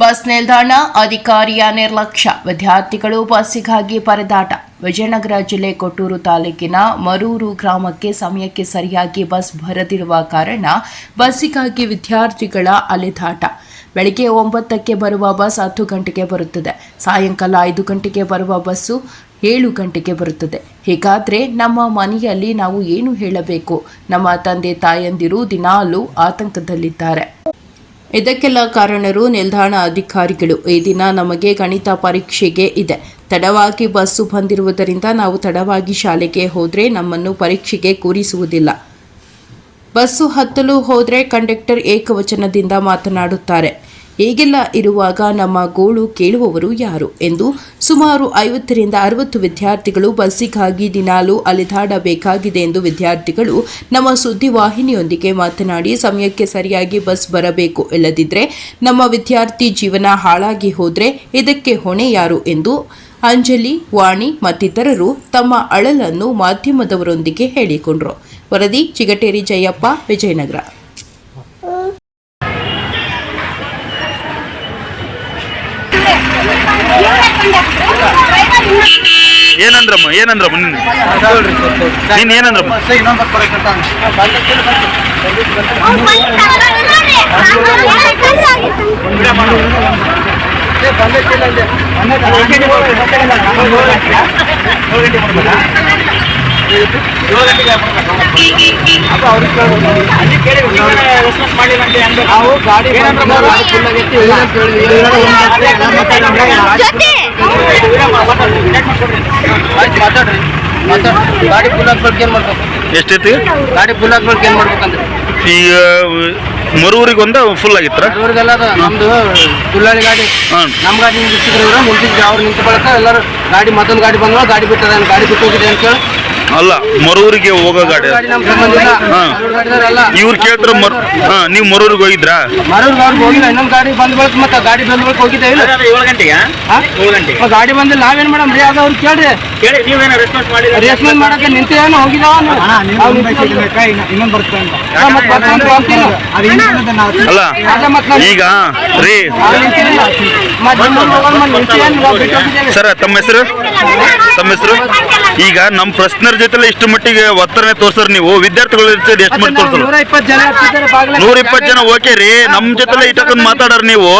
Bus ನಿಲ್ದಾಣ, ಅಧಿಕಾರಿಯ ನಿರ್ಲಕ್ಷ್ಯ. ವಿದ್ಯಾರ್ಥಿಗಳು ಬಸ್ಸಿಗಾಗಿ ಪರದಾಟ. ವಿಜಯನಗರ ಜಿಲ್ಲೆ ಕೊಟ್ಟೂರು ತಾಲೂಕಿನ ಮರೂರು ಗ್ರಾಮಕ್ಕೆ ಸಮಯಕ್ಕೆ ಸರಿಯಾಗಿ ಬಸ್ ಬರದಿರುವ ಕಾರಣ ಬಸ್ಸಿಗಾಗಿ ವಿದ್ಯಾರ್ಥಿಗಳ ಅಲೆದಾಟ. ಬೆಳಿಗ್ಗೆ ಒಂಬತ್ತಕ್ಕೆ ಬರುವ ಬಸ್ ಹತ್ತು ಗಂಟೆಗೆ ಬರುತ್ತದೆ. ಸಾಯಂಕಾಲ ಐದು ಗಂಟೆಗೆ ಬರುವ ಬಸ್ಸು ಏಳು ಗಂಟೆಗೆ ಬರುತ್ತದೆ. ಹೀಗಾದರೆ ನಮ್ಮ ಮನೆಯಲ್ಲಿ ನಾವು ಏನು ಹೇಳಬೇಕು? ನಮ್ಮ ತಂದೆ ತಾಯಂದಿರು ದಿನಾಲು ಆತಂಕದಲ್ಲಿದ್ದಾರೆ. ಇದಕ್ಕೆಲ್ಲ ಕಾರಣರು ನಿಲ್ದಾಣ ಅಧಿಕಾರಿಗಳು. ಈ ದಿನ ನಮಗೆ ಗಣಿತ ಪರೀಕ್ಷೆಗೆ ಇದೆ. ತಡವಾಗಿ ಬಸ್ಸು ಬಂದಿರುವುದರಿಂದ ನಾವು ತಡವಾಗಿ ಶಾಲೆಗೆ ಹೋದರೆ ನಮ್ಮನ್ನು ಪರೀಕ್ಷೆಗೆ ಕೂರಿಸುವುದಿಲ್ಲ. ಬಸ್ಸು ಹತ್ತಲು ಹೋದರೆ ಕಂಡಕ್ಟರ್ ಏಕವಚನದಿಂದ ಮಾತನಾಡುತ್ತಾರೆ. ಹೀಗೆಲ್ಲ ಇರುವಾಗ ನಮ್ಮ ಗೋಳು ಕೇಳುವವರು ಯಾರು ಎಂದು ಸುಮಾರು ಐವತ್ತರಿಂದ ಅರವತ್ತು ವಿದ್ಯಾರ್ಥಿಗಳು ಬಸ್ಸಿಗಾಗಿ ದಿನಾಲೂ ಅಲೆದಾಡಬೇಕಾಗಿದೆ ಎಂದು ವಿದ್ಯಾರ್ಥಿಗಳು ನಮ್ಮ ಸುದ್ದಿವಾಹಿನಿಯೊಂದಿಗೆ ಮಾತನಾಡಿ, ಸಮಯಕ್ಕೆ ಸರಿಯಾಗಿ ಬಸ್ ಬರಬೇಕು ಇಲ್ಲದಿದ್ದರೆ ನಮ್ಮ ವಿದ್ಯಾರ್ಥಿ ಜೀವನ ಹಾಳಾಗಿ ಹೋದರೆ ಇದಕ್ಕೆ ಹೊಣೆ ಯಾರು ಎಂದು ಅಂಜಲಿ, ವಾಣಿ ಮತ್ತಿತರರು ತಮ್ಮ ಅಳಲನ್ನು ಮಾಧ್ಯಮದವರೊಂದಿಗೆ ಹೇಳಿಕೊಂಡರು. ವರದಿ ಚಿಗಟೇರಿ ಜಯಪ್ಪ, ವಿಜಯನಗರ. ಏನಂದ್ರಮ್ಮ ಏನಂದ್ರಮ್ಮ ನಿನ್ನ ನೀನ್ ಏನಂದ್ರಮ್ಮ ನಾವು ಗಾಡಿ ಮಾತಾಡ್ರಿ ಮಾತಾಡ್ರಿ ಗಾಡಿ ಫುಲ್ ಹಾಕ್ಬೇಕು ಏನ್ ಮಾಡ್ಬೇಕು ಎಷ್ಟೈತಿ ಗಾಡಿ ಫುಲ್ ಹಾಕ್ಬೇಕು ಏನ್ ಮಾಡ್ಬೇಕಂದ್ರೆ? ಈಗ ಮರೂರಿಗೆ ಒಂದ ಫುಲ್ ಆಗಿತ್ರ ಅವ್ರಿಗೆಲ್ಲ ಅದು ನಮ್ದು ಫುಲ್ಲಾಳಿ ಗಾಡಿ. ಹಾಂ. ನಮ್ ಗಾಡಿ ನಿಂತಿದ್ರು ಇವ್ರು ಅವ್ರು ನಿಂತ ಬಳಕ ಎಲ್ಲರೂ ಗಾಡಿ ಮತ್ತೊಂದು ಗಾಡಿ ಬಂದ್ವಾ ಗಾಡಿ ಬಿಟ್ಟದ ಗಾಡಿ ಬಿಟ್ಟು ಹೋಗಿದೆ ಅಂತ ಹೇಳಿ ಅಲ್ಲ ಮರೂರಿಗೆ ಹೋಗೋ ಗಾಡಿ ಹಾ. ಇವ್ರು ಕೇಳಿದ್ರೆ ಮರ್ ಹಾ ನೀವು ಮರೂರಿಗೆ ಹೋಗಿದ್ರಾ? ಮರವ್ರಿಗೆ ಅವ್ರಿಗೆ ಹೋಗಿಲ್ಲ ಇನ್ನೊಂದು ಗಾಡಿ ಬಂದ ಬಳಿಕ ಮತ್ತೆ ಗಾಡಿ ಬಂದ ಬಳಿಕ ಹೋಗಿದ್ದೆ ಇಲ್ಲ? ಏಳು ಗಂಟೆಗೆ ಹಾ? ಏಳು ಗಂಟೆಗೆ. ಮತ್ತೆ ಗಾಡಿ ಬಂದಿಲ್ಲ ನಾವೇನ್ ಮೇಡಮ್? ರೀ ಅದು ಅವ್ರು ಕೇಳ್ರಿ. ಕೇಳಿ ನೀವೇನೋ ರೆಸ್ಪಾನ್ಸ್ ಮಾಡಿಲ್ಲ? ಮಾಡಕ್ಕೆ ನಿಂತೇನು ಹೋಗಿದಾವ ಮತ್ತೆ ಬರ್ತಾನೆ ಅಂತೀರ ಅಲ್ಲ ಅದೇ ಮತ್ತೆ ನಾವು- ಈಗ ರೀ. ಮತ್ತೆ ನಿಂತೇನು ಬಿಟ್ಟು ಹೋಗಿದ್ದೇವೆ. ಸರ ತಮ್ಮ ಹೆಸರು? ತಮ್ಮ ಹೆಸರು? ಈಗ ನಮ್ಮ ಪ್ರಶ್ನರ ಜೊತೆ ಇಷ್ಟು ಮಟ್ಟಿಗೆ ಒತ್ತಡನೆ ತೋರ್ಸರ್ ನೀವು. ವಿದ್ಯಾರ್ಥಿಗಳ ಜೊತೆ ಎಷ್ಟು ಮಟ್ಟ ತೋರ್ಸಲ್ಲ ನೂರ ಇಪ್ಪತ್ತು ಜನ ಓಕೆ ರೀ. ನಮ್ಮ ಜೊತೆ ಇಟ್ಟಕೊಂಡ್ ಮಾತಾಡೋರ್ ನೀವು.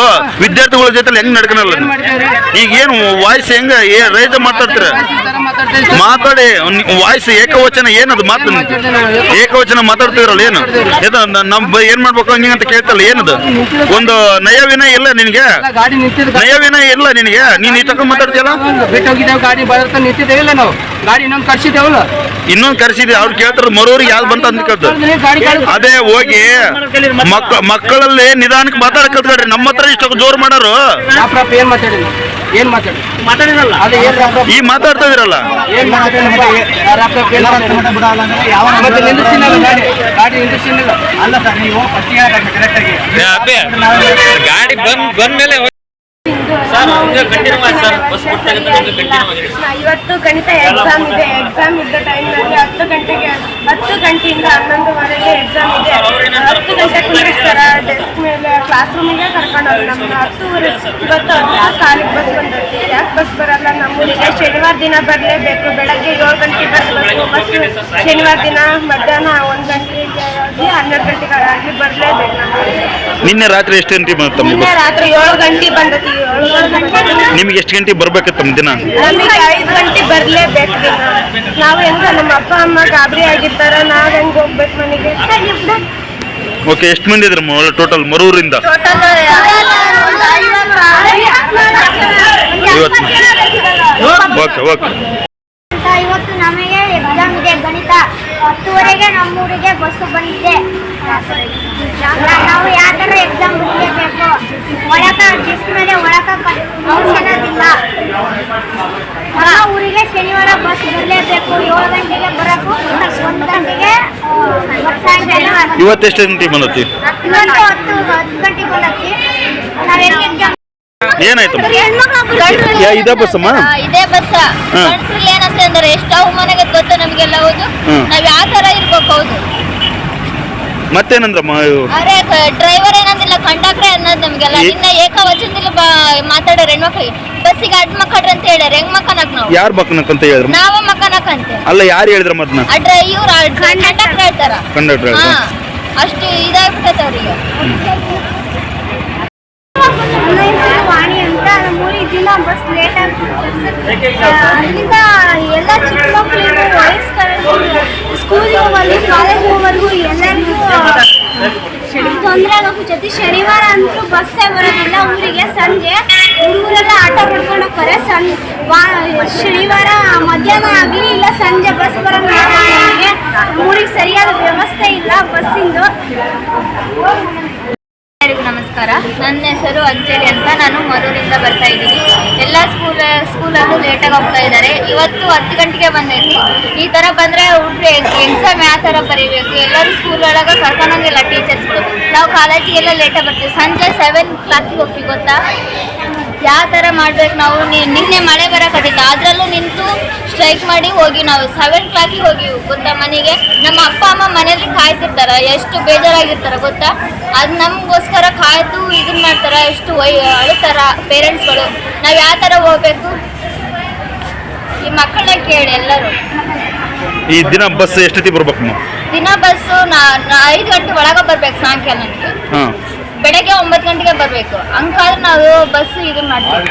ವಿದ್ಯಾರ್ಥಿಗಳ ಜೊತೆ ಹೆಂಗ್ ನಡ್ಕನಲ್ಲ ಈಗ ಏನು ವಾಯ್ಸ್ ಹೆಂಗ ರೈತ ಮಾತಾಡ್ತೀರ. ಮಾತಾಡಿ. ವಾಯ್ಸ್ ಏಕವಚನ ಏನದು ಮಾತು ಏಕವಚನ ಮಾತಾಡ್ತಿದ್ರಲ್ಲ ಏನು? ನಮ್ ಏನ್ ಮಾಡ್ಬೇಕು ಹಂಗ ಅಂತ ಕೇಳ್ತಲ್ಲ ಏನದು? ಒಂದು ನಯ ವಿನಯ ಇಲ್ಲ ನಿನಗೆ? ನಯವಿನ ಇಲ್ಲ ನಿನಗೆ? ನೀನ್ ಇಟ್ಟಕೊಂಡ್ ಮಾತಾಡ್ತೀಯಲ್ಲ? ಗಾಡಿ ಬರ್ತಾ ನಿಂತಿದ್ದೇವಿಲ್ಲ ನಾವು? ಗಾಡಿ ನಮ್ಗೆ ಕರ್ಸಿದ್ದೇವಲ್ಲ ಇನ್ನೊಂದ್ ಕರೆಸಿದ್ವಿ ಅವ್ರು ಕೇಳ್ತಾರ ಮರೋರಿಗೆ ಯಾವ್ದು ಬಂತ ಅಂತ ಕೇಳ್ತಾರೆ ಅದೇ ಹೋಗಿ ಮಕ್ ಮಕ್ಕಳಲ್ಲಿ ನಿಧಾನಕ್ಕೆ ಮಾತಾಡಕ್ ಕಲ್ತ್ಕೊಳ್ರಿ ನಮ್ಮ ಹತ್ರ ಇಷ್ಟು ಜೋರ್ ಮಾಡೋರು. ಈ ಮಾತಾಡ್ತಾ ಇದ್ರಲ್ಲ. ಗಾಡಿ ಗಾಡಿ ನಿಂದಿಸಿಲ್ಲ ಅಲ್ಲ ಸರ್ ನೀವು ಗಾಡಿ ಬಂದ್ ಬಂದ್ಮೇಲೆ ಇವತ್ತು ಗಣಿತ ಎಕ್ಸಾಮ್ ಇದೆ. ಎಕ್ಸಾಮ್ ಇದ್ದ ಟೈಮ್ನಲ್ಲಿ ಹತ್ತು ಗಂಟೆಗೆ ಹತ್ತು ಗಂಟೆಯಿಂದ ಹನ್ನೊಂದುವರೆಗೆ ಎಕ್ಸಾಮ್ ಇದೆ. ಹತ್ತು ಗಂಟೆ ಕುಂದಿರ್ತಾರ ಡೆಸ್ಕ್ ಮೇಲೆ ಕ್ಲಾಸ್ ರೂಮಿಗೆ ಕರ್ಕೊಂಡು ಹೋಗಿ ನಮ್ಮನ್ನ ಹತ್ತುವರೆ ಇವತ್ತು ಹತ್ತು ಕಾಲಿಗೆ ಬಸ್ ಬಂದೈತಿ. ಯಾಕೆ ಬಸ್ ಬರಲ್ಲ? ನಮ್ಮೂರಿಗೆ ಶನಿವಾರ ದಿನ ಬರಲೇಬೇಕು. ಬೆಳಗ್ಗೆ ಏಳು ಗಂಟೆಗೆ ಬರಬೇಕು. ಬಸ್ ಶನಿವಾರ ದಿನ ಮಧ್ಯಾಹ್ನ ಒಂದು ಗಂಟೆಗೆ ಆಗಿ ಹನ್ನೆರಡು ಗಂಟೆಗೆ ಆಗಿ ಬರಲೇಬೇಕು ನಿನ್ನೆ ರಾತ್ರಿ ಎಷ್ಟು ಗಂಟೆ ಬಂತು ನಿನ್ನೆ ರಾತ್ರಿ ಏಳು ಗಂಟೆ ಬಂದತಿ ಏಳು ಗಂಟೆ ನಿಮ್ಗೆ ಎಷ್ಟು ಗಂಟೆ ಬರ್ಬೇಕಿತ್ತು ತಮ್ಮ ದಿನ? ನಮಗೆ ಐದು ಗಂಟೆ ಬರ್ಲೇಬೇಕು ದಿನ. ನಾವು ಹೆಂಗ ನಮ್ಮ ಅಪ್ಪ ಅಮ್ಮ ಗಾಬರಿ ಆಗಿರ್ತಾರ ನಾವ್ ಹೆಂಗ್ ಹೋಗ್ಬೇಕು ಮನೆಗೆ? ಓಕೆ ಎಷ್ಟು ಮಂದಿ ಇದ್ರ ಟೋಟಲ್ ಮರೂರಿಂದ? ಟೋಟಲ್ ಓಕೆ ಓಕೆ ಇವತ್ತು ನಮಗೆ ಎಕ್ಸಾಮ್ ಇದೆ ಗಣಿತ. ಹತ್ತುವರೆಗೆ ನಮ್ಮೂರಿಗೆ ಬಸ್ಸು ಬಂದಿದೆ. ನಾವು ಯಾವ ಥರ ಎಕ್ಸಾಮ್ ಬರೀಬೇಕು ಒಳಕ ಡಿಸ್ಕ್ ಮೇಲೆ ಒಳಕ ನಮ್ಮ ಊರಿಗೆ ಶನಿವಾರ ಬಸ್ ಬರಲೇಬೇಕು. ಏಳು ಗಂಟೆಗೆ ಬರಬೇಕು ಒಂದು ಗಂಟೆಗೆ ಸಾಯಂಕಾಲ ಇವತ್ತು ಎಷ್ಟು ಗಂಟೆ ಬಂದತಿ? ಇವತ್ತು ಹತ್ತು ಹತ್ತು ಗಂಟೆಗೆ ಬಂದತಿ. ನಾವು ಎಕ್ಸಾಮ್ ಏನಾಯ್ತು ಇದೇ ಬಸ್ ಅಮ್ಮ ಇದೇ ಬಸ್ ಹಾ. ಏನಂತ ಅಂದ್ರೆ ಎಷ್ಟು ಅವಮಾನ ಗೊತ್ತು ನಮ್ಗೆಲ್ಲ ಹೌದು. ನಾವ್ ಯಾವ ತರ ಇರ್ಬೇಕು ಹೌದು? ಮತ್ತೇನಂದ್ರಮ್ಮ? ಆದ್ರೆ ಡ್ರೈವರ್ ಏನಂದಿಲ್ಲ ಕಂಡಕ್ಟರ್ ಅನ್ನೋದು ನಮ್ಗೆಲ್ಲ. ಏ- ನಿನ್ನೆ ಏಕವಚನದಲ್ಲಿ ಬಾ- ಮಾತಾಡೋರು ಹೆಣ್ಮಕ್ಳಿಗೆ ಬಸ್ಸಿಗೆ ಅಡ್ ಮಕ್ಕಳ್ರಿ ಅಂತ ಹೇಳ್ಯಾರ ಹೆಂಗ್ ಮಕ್ಕನಕ್ ನಾವು? ಯಾರ್ ಬಕ್ಕನಕ್ಕಂತ ಹೇಳಿದ್ರು? ನಾವ ಅಂತ. ಅಲ್ಲ ಯಾರು ಹೇಳಿದ್ರ ಮದ್ನ? ಅಡ್ರ ಇವ್ರ ಕಂಡಕ್ಟರ್. ಹೇಳ್ತಾರ. ಕಂಡಕ್ಟರ್ ಹಾ. ಅಷ್ಟು ಇದಾಗ್ಬಿಟ್ಟೈತೆ ಅವ್ರಿಗೆ. ಅಲ್ಲಿಂದ ಎಲ್ಲ ಚಿಕ್ಕ ಮಕ್ಕಳಿಗೂ ವಯಸ್ಕರಿಗೂ ಸ್ಕೂಲಿಗೆ ಹೋಗಲು ಕಾಲೇಜ್ ಹೋಗೋವರೆಗೂ ಎಲ್ಲರಿಗೂ ತೊಂದರೆ ಆಗೋಕ್ಕೂ ಜೊತೆ ಶನಿವಾರ ಅಂತೂ ಬಸ್ಸೇ ಬರೋದಿಲ್ಲ. ಊರಿಗೆ ಸಂಜೆ ಹುಡುಗರೆಲ್ಲ ಆಟೋ ಮಾಡ್ಕೊಂಡು ಹೋಗ್ತಾರೆ. ವಾ, ಶನಿವಾರ ಮಧ್ಯಾಹ್ನ ಆಗಲಿ, ಇಲ್ಲ ಸಂಜೆ ಬಸ್ ಅವರಿಗೆ ಊರಿಗೆ ಸರಿಯಾದ ವ್ಯವಸ್ಥೆ ಇಲ್ಲ ಬಸ್ಸಿಂದು ನಮಸ್ಕಾರ ನನ್ನ ಹೆಸರು ಅಂಜಲಿ ಅಂತ ನಾನು ಮರೂರಿಂದ ಬರ್ತಾ ಇದ್ದೀನಿ. ಎಲ್ಲ ಸ್ಕೂಲ್, ಸ್ಕೂಲಲ್ಲೂ ಲೇಟಾಗಿ ಹೋಗ್ತಾ ಇದ್ದಾರೆ. ಇವತ್ತು ಹತ್ತು ಗಂಟೆಗೆ ಬಂದೈತಿ ಈ ಥರ ಬಂದರೆ ಹುಡುಗರು ಎಕ್ಸಾಮ್ ಯಾವ ಥರ ಬರೀಬೇಕು? ಎಲ್ಲರೂ ಸ್ಕೂಲ್ ಒಳಗೆ ಕರ್ಕೊಂಡಂಗಿಲ್ಲ ಟೀಚರ್ಸ್ಗಳು ನಾವು ಕಾಲೇಜಿಗೆಲ್ಲ ಲೇಟಾಗಿ ಬರ್ತೀವಿ. ಸಂಜೆ ಸೆವೆನ್ ಕ್ಲಾಕಿಗೆ ಹೋಗ್ತೀವಿ, ಗೊತ್ತಾ? ಯಾವ ಥರ ಮಾಡ್ಬೇಕು ನಾವು? ನಿನ್ನೆ ಮಳೆ ಬರೋಕತ್ತಿತ್ತು. ಅದರಲ್ಲೂ ನಿಂತು ಸ್ಟ್ರೈಕ್ ಮಾಡಿ ಹೋಗಿ ನಾವು. ಸೆವೆನ್ ಕ್ಲಾಕಿಗೆ ಹೋಗಿ ಗೊತ್ತಾ ಮನೆಗೆ? ನಮ್ಮ ಅಪ್ಪ ಅಮ್ಮ ಮನೆಯಲ್ಲಿ ಕಾಯ್ತಿರ್ತಾರ. ಎಷ್ಟು ಬೇಜಾರಾಗಿರ್ತಾರ ಗೊತ್ತಾ? ಅದು ನಮಗೋಸ್ಕರ ಕಾಯ್ದು ಇದನ್ನ ಮಾಡ್ತಾರೆ. ಎಷ್ಟು ವೈ ಅಳುತ್ತಾರ ಪೇರೆಂಟ್ಸ್ಗಳು ನಾವು ಯಾವ ಥರ ಹೋಗ್ಬೇಕು? ಈ ಮಕ್ಕಳನ್ನ ಕೇಳಿ ಎಲ್ಲರೂ. ಈ ದಿನ ಬಸ್ ಎಷ್ಟೊತ್ತಿಗೆ ಬರ್ಬೇಕು ನೀವು ದಿನ ಬಸ್ಸು ನಾ ನಾ ಐದು ಗಂಟೆ ಒಳಗೆ ಬರ್ಬೇಕು ಸಾಯಂಕಾಲ ನನಗೆ ಹಾ. ಬೆಳಗ್ಗೆ ಒಂಬತ್ತು ಗಂಟೆಗೆ ಬರಬೇಕು. ಹಂಗಾದ್ರೆ ನಾವು ಬಸ್ ಇದು ಮಾಡ್ತೀವಿ.